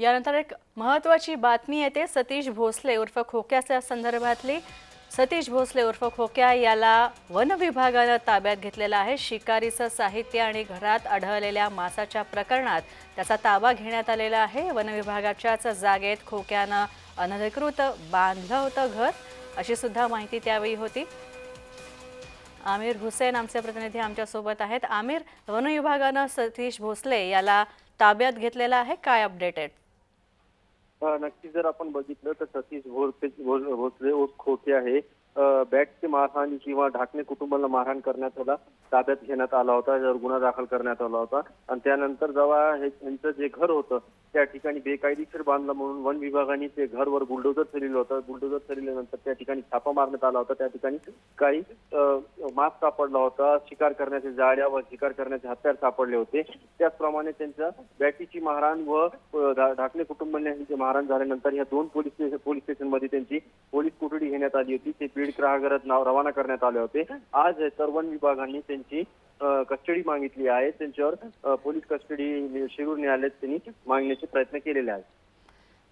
यानंतर एक महत्त्वाची बातमी येते सतीश भोसले उर्फ खोक्याच्या संदर्भातली. सतीश भोसले उर्फ खोक्या याला वन विभागानं ताब्यात घेतलेलं आहे. शिकारीचं साहित्य आणि घरात आढळलेल्या मासाच्या प्रकरणात त्याचा ताबा घेण्यात आलेला आहे. वन विभागाच्याच जागेत खोक्यानं अनधिकृत बांधलं होतं घर अशी सुद्धा माहिती त्यावेळी होती. आमिर हुसेन आमचे प्रतिनिधी आमच्यासोबत आहेत. आमिर वन विभागानं सतीश भोसले याला ताब्यात घेतलेला आहे. काय अपडेटेड नक्की जर आपण बघितलं तर सतीश भोसले भोसले खोके आहे. बॅटची मारहाण किंवा ढाकणे कुटुंबाला मारहाण करण्यात आला. ताब्यात घेण्यात आला होता यावर गुन्हा दाखल करण्यात आला होता. आणि त्यानंतर जेव्हा हे त्यांचं जे घर होतं त्या ठिकाणी बेकायदेशीर बांधलं म्हणून वन विभागाने ते घरवर बुलडोजर चलिलं होतं. बुलडोजर चलिल्यानंतर त्या ठिकाणी छापा मारण्यात आला होता. त्या ठिकाणी काही मास्क मास सापडला होता. शिकार करण्याचे जाळ्या व शिकार करण्याचे हत्यार सापडले होते. त्याचप्रमाणे त्यांच्या बॅटीची महाराण व ढाकणे कुटुंबाने यांची महाराण झाल्यानंतर या दोन पोलीस स्टेशन पोलीस स्टेशनमध्ये त्यांची आली होती ते बीड ग्राहकात नाव रवाना करण्यात आले होते. आज तर वन विभागाने त्यांची कस्टडी मागितली आहे. त्यांच्यावर पोलीस कस्टडी शिरूर न्यायालयात त्यांनी मागण्याचे प्रयत्न केलेले आहेत.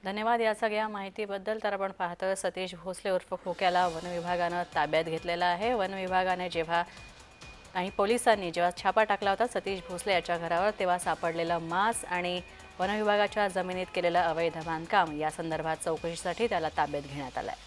धन्यवाद या सगळ्या माहितीबद्दल. तर आपण पाहतोय सतीश भोसले उर्फ खोक्याला वन विभागानं ताब्यात घेतलेलं आहे. वन विभागाने जेव्हा आणि पोलिसांनी जेव्हा छापा टाकला होता सतीश भोसले याच्या घरावर तेव्हा सापडलेलं मांस आणि वन विभागाच्या जमिनीत केलेलं अवैध बांधकाम या संदर्भात चौकशीसाठी त्याला ताब्यात घेण्यात आलं आहे